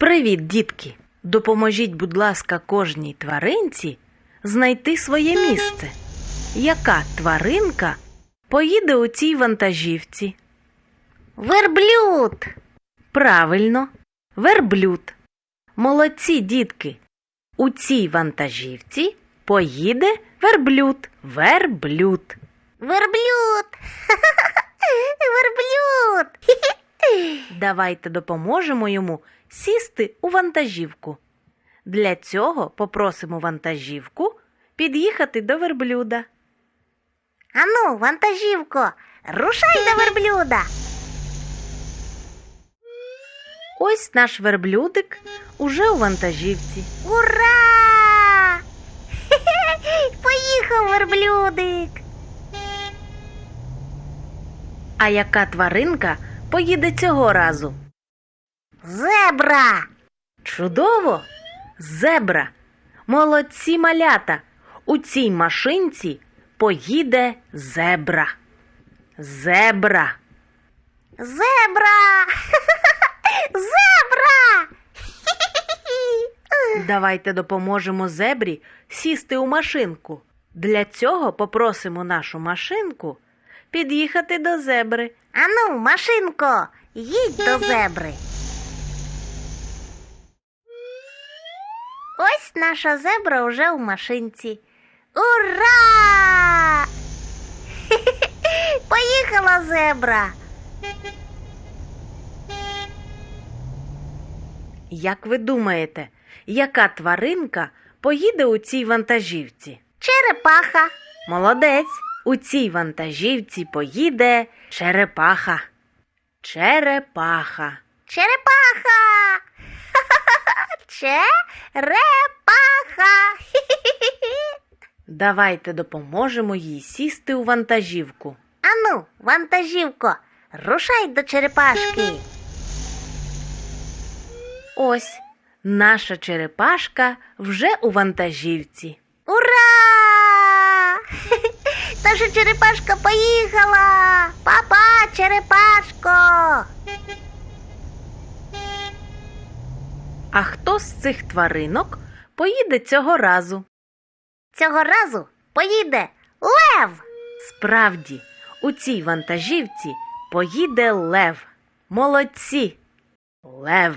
Привіт, дітки! Допоможіть, будь ласка, кожній тваринці знайти своє місце. Яка тваринка поїде у цій вантажівці? Верблюд. Правильно, верблюд. Молодці, дітки. У цій вантажівці поїде верблюд. Верблюд. Верблюд. Верблюд. Давайте допоможемо йому сісти у вантажівку. Для цього попросимо вантажівку під'їхати до верблюда. Ану, вантажівко, рушай до верблюда. Ось наш верблюдик уже у вантажівці. Ура! Поїхав верблюдик. А яка тваринка поїде цього разу? Зебра. Чудово! Зебра! Молодці малята! У цій машинці поїде зебра. Зебра. Зебра. Зебра. Давайте допоможемо зебрі сісти у машинку. Для цього попросимо нашу машинку під'їхати до зебри. Ану, машинко, їдь до зебри. Ось наша зебра уже у машинці. Ура! Поїхала зебра. Як ви думаєте, яка тваринка поїде у цій вантажівці? Черепаха. Молодець! У цій вантажівці поїде черепаха. Черепаха. Черепаха. Черепаха. Давайте допоможемо їй сісти у вантажівку. Ану, вантажівко, рушай до черепашки. Ось наша черепашка вже у вантажівці. Ура! Наша черепашка поїхала! Папа, черепашко! А хто з цих тваринок поїде цього разу? Цього разу поїде лев! Справді, у цій вантажівці поїде лев. Молодці. Лев.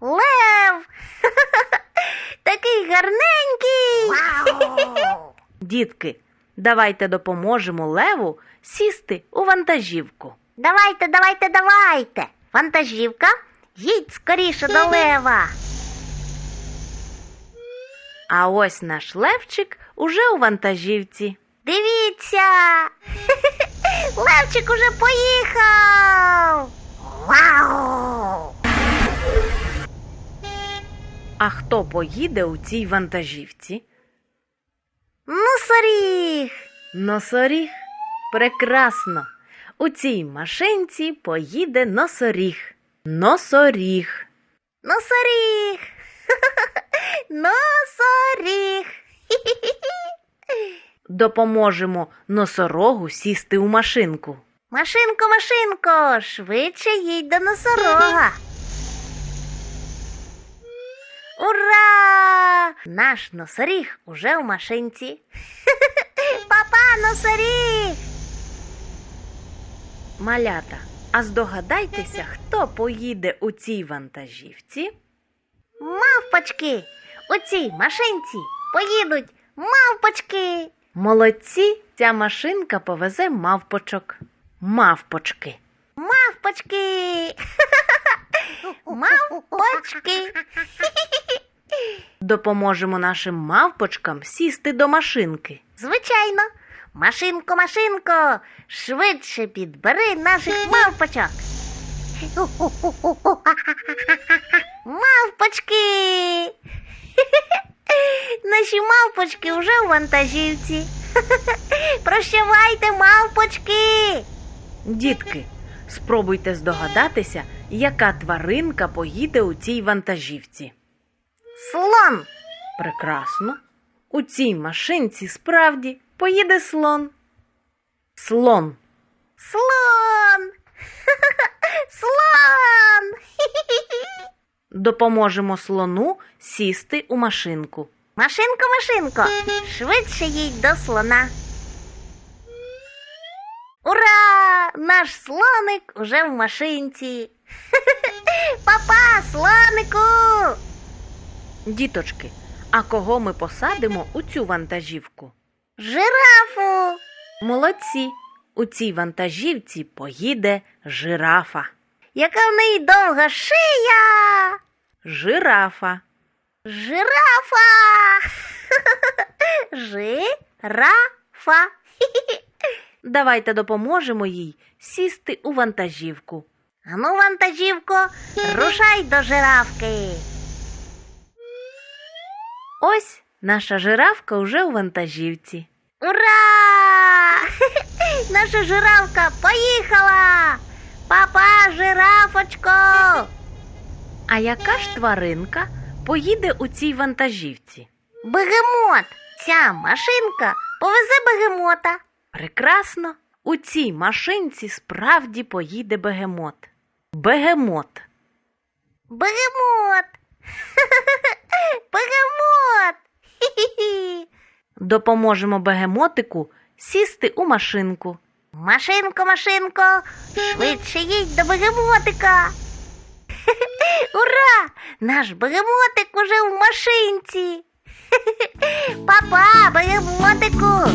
Лев! Такий гарненький! Вау! Дітки, давайте допоможемо леву сісти у вантажівку. Давайте, давайте, давайте! Вантажівка, їдь скоріше до лева! А ось наш левчик уже у вантажівці. Дивіться! Левчик уже поїхав! Вау! А хто поїде у цій вантажівці? Носоріг! Носоріг. Прекрасно. У цій машинці поїде носоріг. Носоріг. Носоріг! Носоріг! Допоможемо носорогу сісти у машинку. Машинко, машинко, швидше їдь до носорога. Ура! Наш носоріг уже в машинці. Папа, носоріг! Малята, а здогадайтеся, хто поїде у цій вантажівці? Мавпочки! У цій машинці поїдуть мавпочки. Молодці, ця машинка повезе мавпочок. Мавпочки. Мавпочки! Мавпочки! Допоможемо нашим мавпочкам сісти до машинки. Звичайно, машинко, машинко, швидше підбери наших мавпочок. Мавпочки! Наші мавпочки вже у вантажівці. Прощавайте, мавпочки! Дітки, спробуйте здогадатися, яка тваринка поїде у цій вантажівці. Слон! Прекрасно. У цій машинці справді поїде слон. Слон. Слон! Слон! Допоможемо слону сісти у машинку. Машинко, машинко, швидше їдь до слона. Ура! Наш слоник уже в машинці. Папа, слонику! Діточки, а кого ми посадимо у цю вантажівку? Жирафу! Молодці! У цій вантажівці поїде жирафа. Яка в неї довга шия! Жирафа. Жирафа! Жирафа! Давайте допоможемо їй сісти у вантажівку. Ану, вантажівко, рушай до жирафки. Ось наша жирафка вже у вантажівці. Ура! Наша жирафка поїхала! Папа, жирафочко! А яка ж тваринка поїде у цій вантажівці? Бегемот! Ця машинка повезе бегемота. Прекрасно! У цій машинці справді поїде бегемот. Бегемот. Бегемот! Бегемот! Допоможемо бегемотику сісти у машинку. Машинко, машинко, швидше їдь до бегемотика. Ура! Наш бегемотик уже в машинці. Папа, бегемотику,